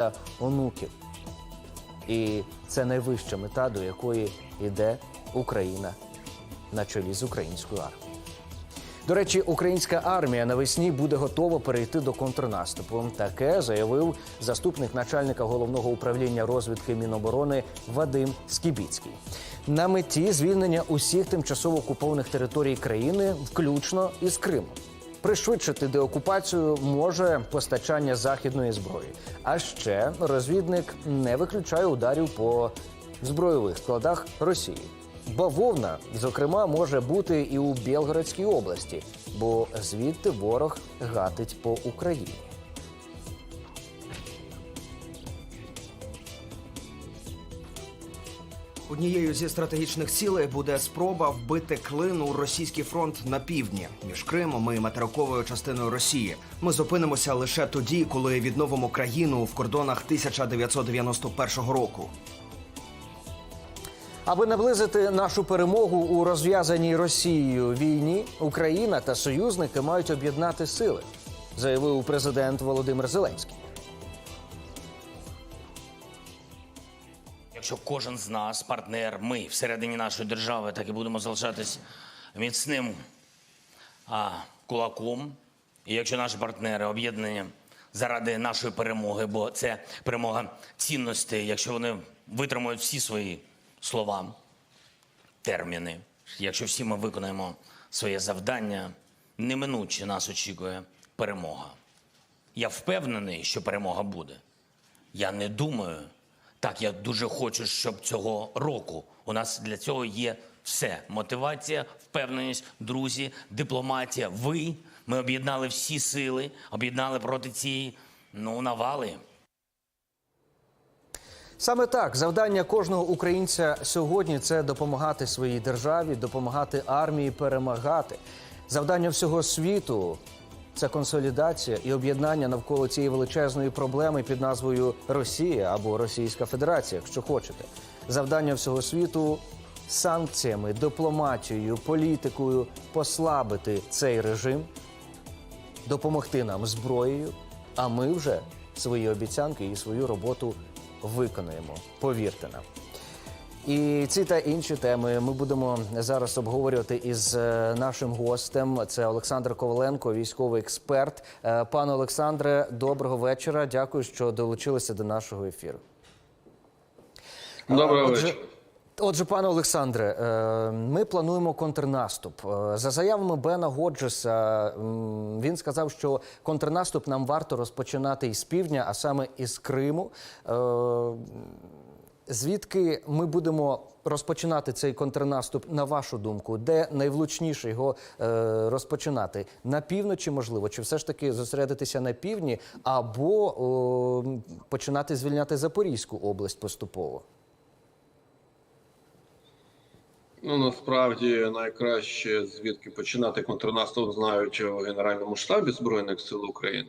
та онуків. І це найвища мета, до якої йде Україна на чолі з українською армією. До речі, українська армія навесні буде готова перейти до контрнаступу. Таке заявив заступник начальника головного управління розвідки Міноборони Вадим Скібіцький. На меті звільнення усіх тимчасово окупованих територій країни, включно із Криму. Пришвидшити деокупацію може постачання західної зброї. А ще розвідник не виключає ударів по збройових складах Росії. Бавовна, зокрема, може бути і у Білгородській області, бо звідти ворог гатить по Україні. Однією зі стратегічних цілей буде спроба вбити клин у російський фронт на півдні між Кримом і материковою частиною Росії. Ми зупинимося лише тоді, коли відновимо країну в кордонах 1991 року. Аби наблизити нашу перемогу у розв'язаній Росією війні, Україна та союзники мають об'єднати сили, заявив президент Володимир Зеленський. Якщо кожен з нас, партнер, ми всередині нашої держави, так і будемо залишатись міцним а, кулаком. І якщо наші партнери об'єднані заради нашої перемоги, бо це перемога цінностей, якщо вони витримують всі свої слова, терміни, якщо всі ми виконаємо своє завдання, неминуче нас очікує перемога. Я впевнений, що перемога буде. Я не думаю. Так, я дуже хочу, щоб цього року у нас для цього є все: мотивація, впевненість, друзі, дипломатія. Ви ми об'єднали всі сили, об'єднали проти цієї ну навали. Саме так завдання кожного українця сьогодні це допомагати своїй державі, допомагати армії перемагати. Завдання всього світу це консолідація і об'єднання навколо цієї величезної проблеми під назвою Росія або Російська Федерація, якщо хочете. Завдання всього світу санкціями, дипломатією, політикою послабити цей режим, допомогти нам зброєю, а ми вже свої обіцянки і свою роботу виконаємо. Повірте нам. І ці та інші теми ми будемо зараз обговорювати із е, нашим гостем. Це Олександр Коваленко, військовий експерт. Е, Пане Олександре, доброго вечора. Дякую, що долучилися до нашого ефіру. Доброго Отже, вечора. Отже, пане Олександре, е, ми плануємо контрнаступ. Е, За заявами Бена Годжеса, він сказав, що контрнаступ нам варто розпочинати із півдня, а саме із Криму. Е, Звідки ми будемо розпочинати цей контрнаступ, на вашу думку, де найвлучніше його е, розпочинати? На півночі, можливо, чи все ж таки зосередитися на півдні, або о, починати звільняти Запорізьку область поступово? Ну насправді найкраще звідки починати контрнаступ, знають в Генеральному штабі Збройних сил України.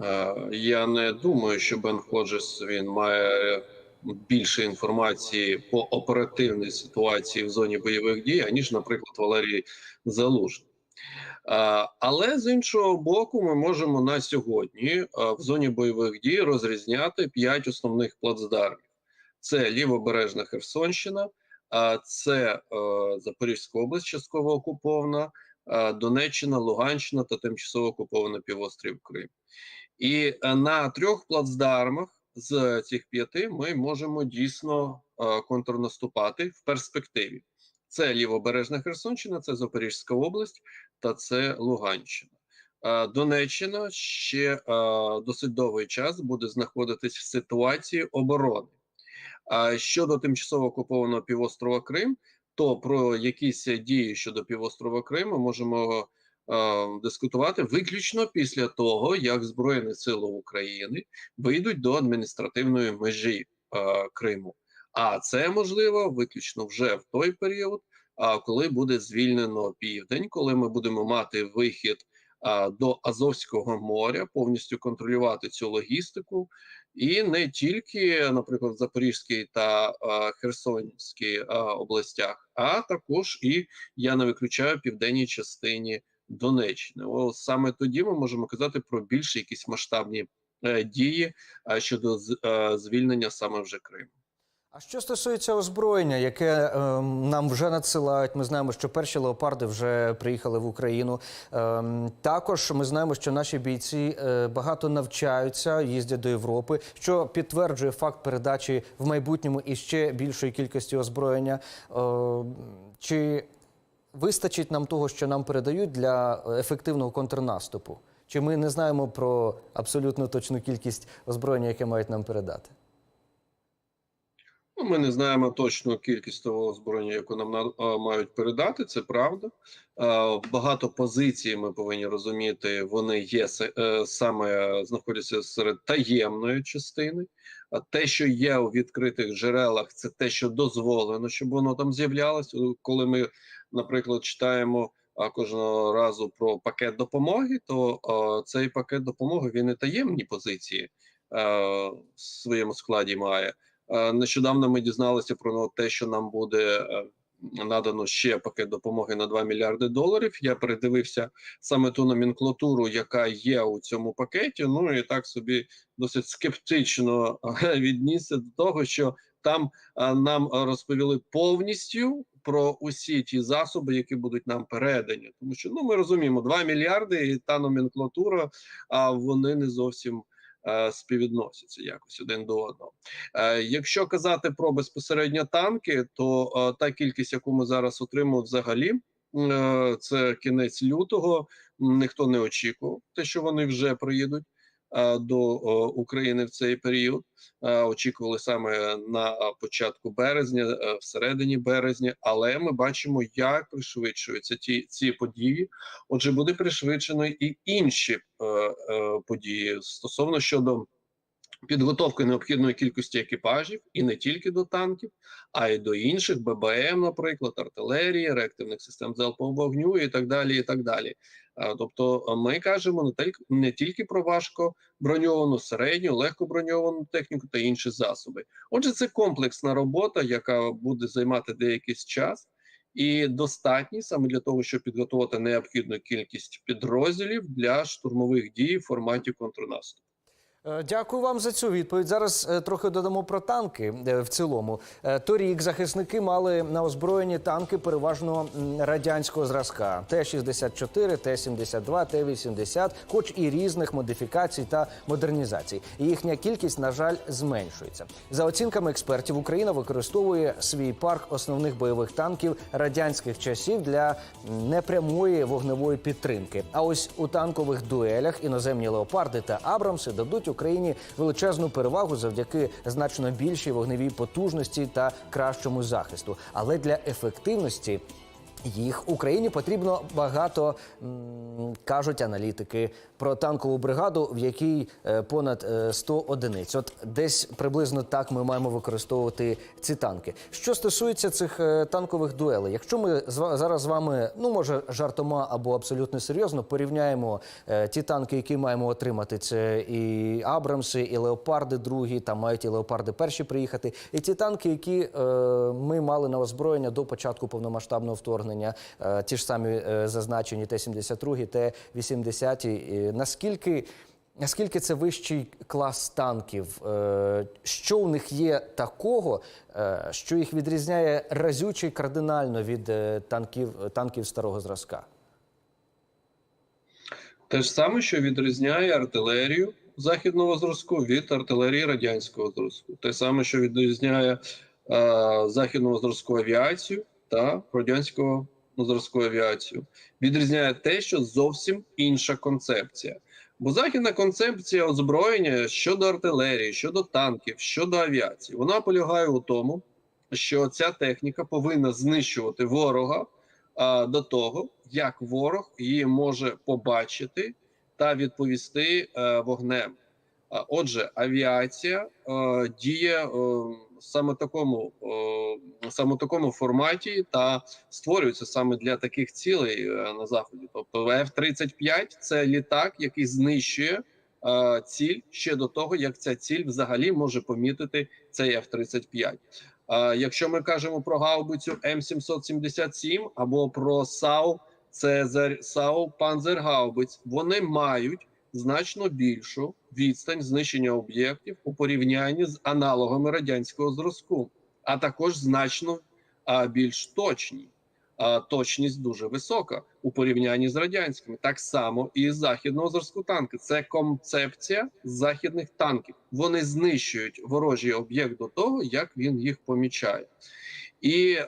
Е, Я не думаю, що Бен Ходжес він має більше інформації по оперативній ситуації в зоні бойових дій, аніж, наприклад, Валерій Залужний. Але з іншого боку, ми можемо на сьогодні е, в зоні бойових дій розрізняти п'ять основних плацдармів: це лівобережна Херсонщина. Це е, Запорізька область, частково окупована, Донеччина, Луганщина та тимчасово окупована півострів Крим. І е, на трьох плацдармах з цих п'яти ми можемо дійсно е, контрнаступати в перспективі. Це лівобережна Херсонщина, це Запорізька область та це Луганщина. Е, Донеччина ще е, досить довгий час буде знаходитись в ситуації оборони. Щодо тимчасово окупованого півострова Крим, то про якісь дії щодо півострова Крим ми можемо дискутувати виключно після того, як Збройні Сили України вийдуть до адміністративної межі е, Криму. А це можливо виключно вже в той період, а коли буде звільнено південь, коли ми будемо мати вихід а, до Азовського моря, повністю контролювати цю логістику, і не тільки, наприклад, в Запорізькій та а, Херсонській а, областях, а також і я не виключаю південній частині Донеччини. О, саме тоді ми можемо казати про більш якісь масштабні е, дії е, щодо е, звільнення саме вже Криму. А що стосується озброєння, яке е, нам вже надсилають, ми знаємо, що перші леопарди вже приїхали в Україну. Е, також ми знаємо, що наші бійці е, багато навчаються, їздять до Європи, що підтверджує факт передачі в майбутньому іще більшої кількості озброєння. Е, чи вистачить нам того, що нам передають для ефективного контрнаступу? Чи ми не знаємо про абсолютно точну кількість озброєння, яке мають нам передати? Ну, ми не знаємо точну кількість того озброєння, яку нам на- мають передати. Це правда. Багато позицій ми повинні розуміти. Вони є се- е, саме знаходяться серед таємної частини. А те, що є у відкритих джерелах, це те, що дозволено, щоб воно там з'являлось. Коли ми, наприклад, читаємо а, кожного разу про пакет допомоги, то цей пакет допомоги він і таємні позиції в своєму складі має. Е, Нещодавно ми дізналися про те, що нам буде е, надано ще пакет допомоги на 2 мільярди доларів. Я передивився саме ту номенклатуру, яка є у цьому пакеті. Ну і так собі досить скептично е, віднісся до того, що там нам розповіли повністю про усі ті засоби, які будуть нам передані. Тому що ну ми розуміємо, 2 мільярди і та номенклатура, а вони не зовсім співвідносяться якось один до одного. Е, Якщо казати про безпосередньо танки, то е, та кількість, яку ми зараз отримуємо взагалі, е, це кінець лютого. Ніхто не очікував те, що вони вже приїдуть е, до е, України в цей період. Е, Очікували саме на е, початку березня, е, всередині березня, але ми бачимо, як пришвидшуються ті ці події. Отже, буде пришвидшено і інші е, е, події стосовно щодо підготовки необхідної кількості екіпажів, і не тільки до танків, а й до інших ББМ, наприклад, артилерії, реактивних систем залпового вогню і так далі. І так далі. А, Тобто, е, ми кажемо не тільки про важко броньовану, середню, легко броньовану техніку та інші засоби. Отже, це комплексна робота, яка буде займати деякий час. І достатні саме для того, щоб підготувати необхідну кількість підрозділів для штурмових дій в форматі контрнаступу. Е, Дякую вам за цю відповідь. Зараз е, трохи додамо про танки е, в цілому. Торік захисники мали на озброєнні танки переважно радянського зразка: Т-64, Т-72, Т-80, хоч і різних модифікацій та модернізацій. Їхня кількість, на жаль, зменшується. За оцінками експертів, Україна використовує свій парк основних бойових танків радянських часів для непрямої вогневої підтримки. А ось у танкових дуелях іноземні леопарди та Абрамси дадуть Україні величезну перевагу завдяки значно більшій вогневій потужності та кращому захисту. Але для ефективності. Їх Україні потрібно багато кажуть аналітики про танкову бригаду, в якій е, понад е, 100 одиниць. От десь приблизно так ми маємо використовувати ці танки. Що стосується цих е, танкових дуелей, якщо ми зараз з вами, ну може жартома або абсолютно серйозно, порівняємо е, ті танки, які маємо отримати, це і Абрамси, і Леопарди другі, там мають і Леопарди перші приїхати, і ті танки, які е, ми мали на озброєння до початку повномасштабного вторгнення, е, ті ж самі е, зазначені Т-72, Т-80. Наскільки, наскільки це вищий клас танків? Е, Що у них є такого, що їх відрізняє разюче і кардинально від танків, танків старого зразка? Те ж саме, що відрізняє артилерію західного зразку від артилерії радянського зразку. Те саме, що відрізняє е, західного зразку авіацію та радянського зразку авіацію. Відрізняє те, що зовсім інша концепція. Бо західна концепція озброєння щодо артилерії, щодо танків, щодо авіації, вона полягає у тому, що ця техніка повинна знищувати ворога а, до того, як ворог її може побачити та відповісти е, вогнем. А, Отже, авіація е, діє е, саме такому, е, саме такому форматі та створюється саме для таких цілей е, на заході. Тобто, F-35 – це літак, який знищує е, ціль ще до того, як ця ціль взагалі може помітити цей F-35. А якщо ми кажемо про гаубицю М777 або про САУ, це САУ Панзергаубиць, вони мають значно більшу відстань знищення об'єктів у порівнянні з аналогами радянського зразку, а також значно а, більш точні. А, точність дуже висока у порівнянні з радянськими. Так само і з західного зразку танки. Це концепція західних танків. Вони знищують ворожий об'єкт до того, як він їх помічає. І е,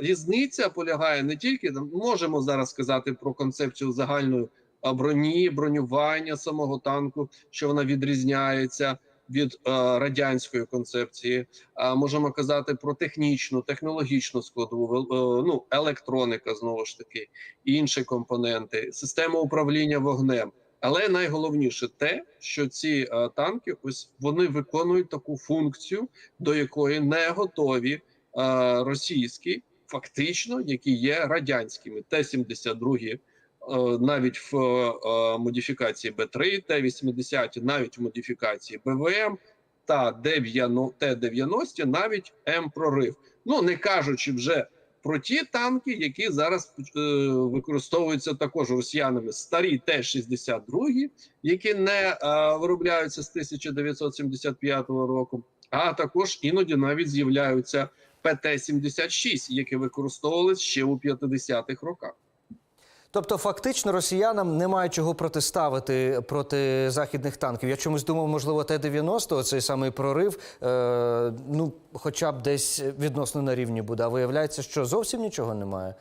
різниця полягає не тільки можемо зараз сказати про концепцію загальної броні, бронювання самого танку, що вона відрізняється від е, радянської концепції. А можемо казати про технічну, технологічну складову, е, ну електроніка знову ж таки, інші компоненти, система управління вогнем. Але найголовніше те, що ці е, танки, ось вони виконують таку функцію, до якої не готові е, російські, фактично, які є радянськими. Т-72 е, навіть в е, модифікації Б3, Т-80 навіть в модифікації БВМ та Д-90 Т-90 навіть М-прорив. Ну не кажучи вже про ті танки, які зараз е, використовуються також росіянами, старі Т-62, які не е, виробляються з 1975 року, а також іноді навіть з'являються ПТ-76, які використовувалися ще у 50-х роках. Тобто, фактично, росіянам немає чого протиставити проти західних танків. Я чомусь думав, можливо, Т-90, цей самий прорив, е, ну, хоча б десь відносно на рівні буде. А виявляється, що зовсім нічого немає.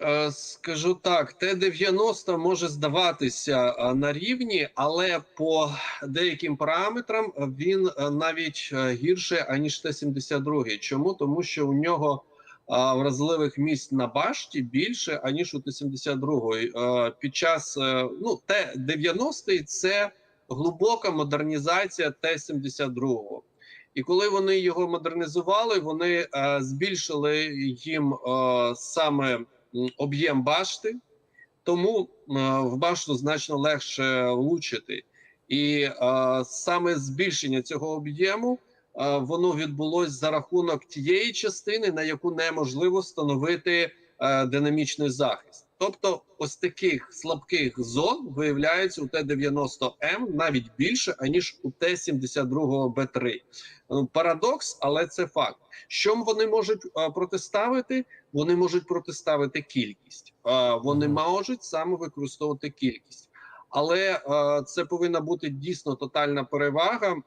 Е, Скажу так, Т-90 може здаватися е, на рівні, але по деяким параметрам він е, навіть гірше аніж Т-72. Чому? Тому що у нього вразливих місць на башті більше аніж у Т-72. Е, Під час е, ну Т-90 це глибока модернізація Т-72. І коли вони його модернизували, вони е, збільшили їм е, саме об'єм башти, тому в башту значно легше влучити. І саме збільшення цього об'єму воно відбулось за рахунок тієї частини, на яку неможливо встановити е, динамічний захист. Тобто, ось таких слабких зон виявляється у Т-90М навіть більше аніж у Т-72Б3. Ну, Парадокс, але це факт. Що вони можуть е, протиставити? Вони можуть протиставити кількість. Е, вони можуть саме використовувати кількість. Але е, це повинна бути дійсно тотальна перевага е,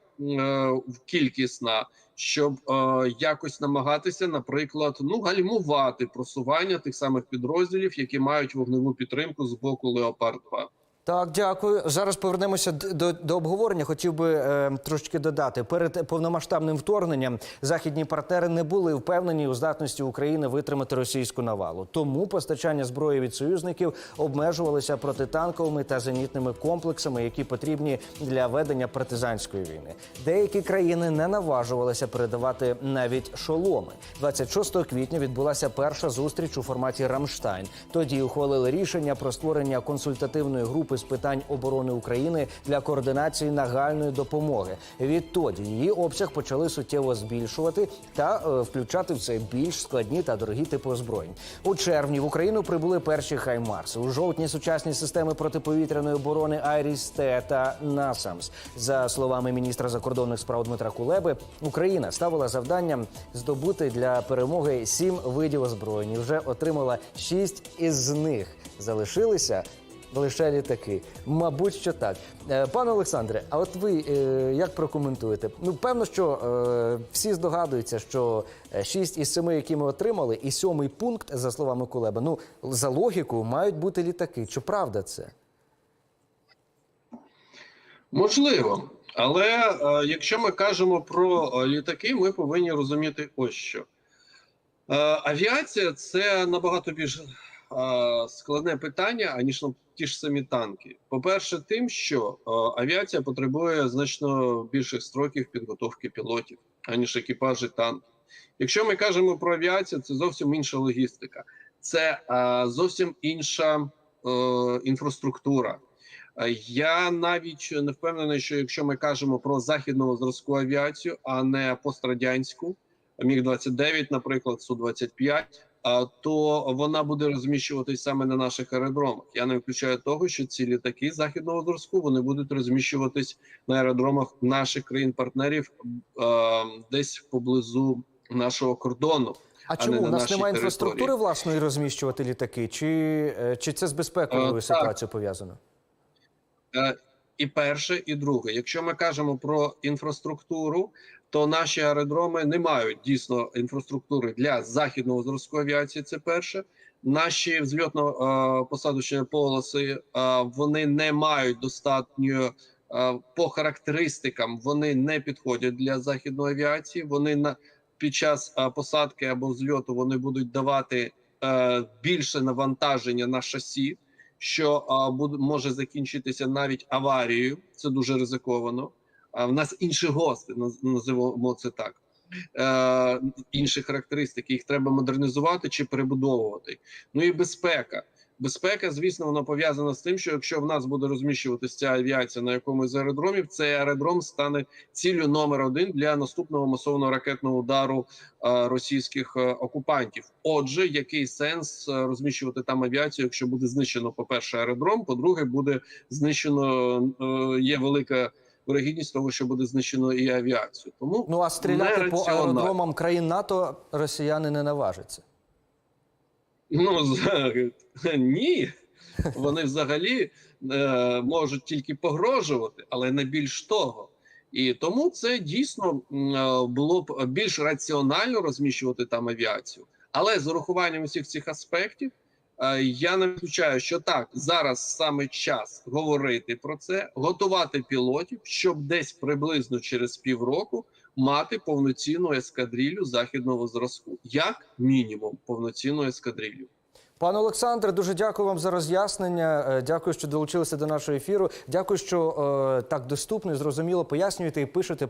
в- кількісна, щоб е, якось намагатися, наприклад, ну гальмувати просування тих самих підрозділів, які мають вогневу підтримку з боку Леопард 2 Так, дякую. Зараз повернемося до, до обговорення. Хотів би е, трошечки додати. Перед повномасштабним вторгненням західні партнери не були впевнені у здатності України витримати російську навалу. Тому постачання зброї від союзників обмежувалися протитанковими та зенітними комплексами, які потрібні для ведення партизанської війни. Деякі країни не наважувалися передавати навіть шоломи. 26 квітня відбулася перша зустріч у форматі Рамштайн. Тоді ухвалили рішення про створення консультативної групи з питань оборони України для координації нагальної допомоги. Відтоді її обсяг почали суттєво збільшувати та е, включати в це більш складні та дорогі типи озброєнь. У червні в Україну прибули перші хаймарси. У жовтні сучасні системи протиповітряної оборони Айріс-Т та Насамс. За словами міністра закордонних справ Дмитра Кулеби, Україна ставила завданням здобути для перемоги сім видів озброєнь. Вже отримала шість із них. Залишилися лише літаки. Мабуть, що так. Е, Пане Олександре, а от ви е, як прокоментуєте? Ну, певно, що е, всі здогадуються, що шість із семи, які ми отримали, і сьомий пункт, за словами Кулеба, ну за логіку мають бути літаки. Чи правда це? Можливо, але якщо ми кажемо про літаки, ми повинні розуміти ось що. Авіація це набагато більш складне питання, аніж ті ж самі танки. По-перше, тим, що е, авіація потребує значно більших строків підготовки пілотів, аніж екіпажі танків. Якщо ми кажемо про авіацію, це зовсім інша логістика, це е, зовсім інша е, інфраструктура. Е, Я навіть не впевнений, що якщо ми кажемо про західного зразку авіацію, а не пострадянську, міг 29 наприклад, су 25 а, то вона буде розміщуватись саме на наших аеродромах. Я не виключаю того, що ці літаки західного зразку вони будуть розміщуватись на аеродромах наших країн-партнерів десь поблизу нашого кордону. А не чому на у нас немає території. інфраструктури власної розміщувати літаки? Чи, е, чи це з безпековою так. ситуацією пов'язано? Е, І перше, і друге. Якщо ми кажемо про інфраструктуру, то наші аеродроми не мають дійсно інфраструктури для західного зразку авіації. Це перше. Наші взльотно-посадочні полоси е, вони не мають достатньо по характеристикам. Вони не підходять для західної авіації. Вони на під час посадки або взльоту вони будуть давати е, більше навантаження на шасі що буде може закінчитися навіть аварією. Це дуже ризиковано. В нас інші гости, наз- називаємо це так. Е, інші характеристики. Їх треба модернізувати чи перебудовувати. Ну і безпека. Безпека, звісно, вона пов'язана з тим, що якщо в нас буде розміщуватися ця авіація на якомусь з аеродромів, цей аеродром стане ціллю номер один для наступного масового ракетного удару е, російських е, окупантів. Отже, який сенс розміщувати там авіацію, якщо буде знищено, по-перше, аеродром, по-друге, буде знищено є велика вирогідність того, що буде знищено і авіацію. Тому Ну а стріляти по аеродромам країн НАТО росіяни не наважаться. Ну з- ні, вони взагалі е, можуть тільки погрожувати, але не більш того. І тому це дійсно е, було б більш раціонально розміщувати там авіацію. Але з урахуванням усіх цих аспектів, я не виключаю, що так зараз саме час говорити про це, готувати пілотів, щоб десь приблизно через півроку мати повноцінну ескадрилю західного зразку, як мінімум повноцінну ескадрилю. Пане Олександре, дуже дякую вам за роз'яснення. Е, Дякую, що долучилися до нашого ефіру. Дякую, що е, так доступно і зрозуміло пояснюєте і пишете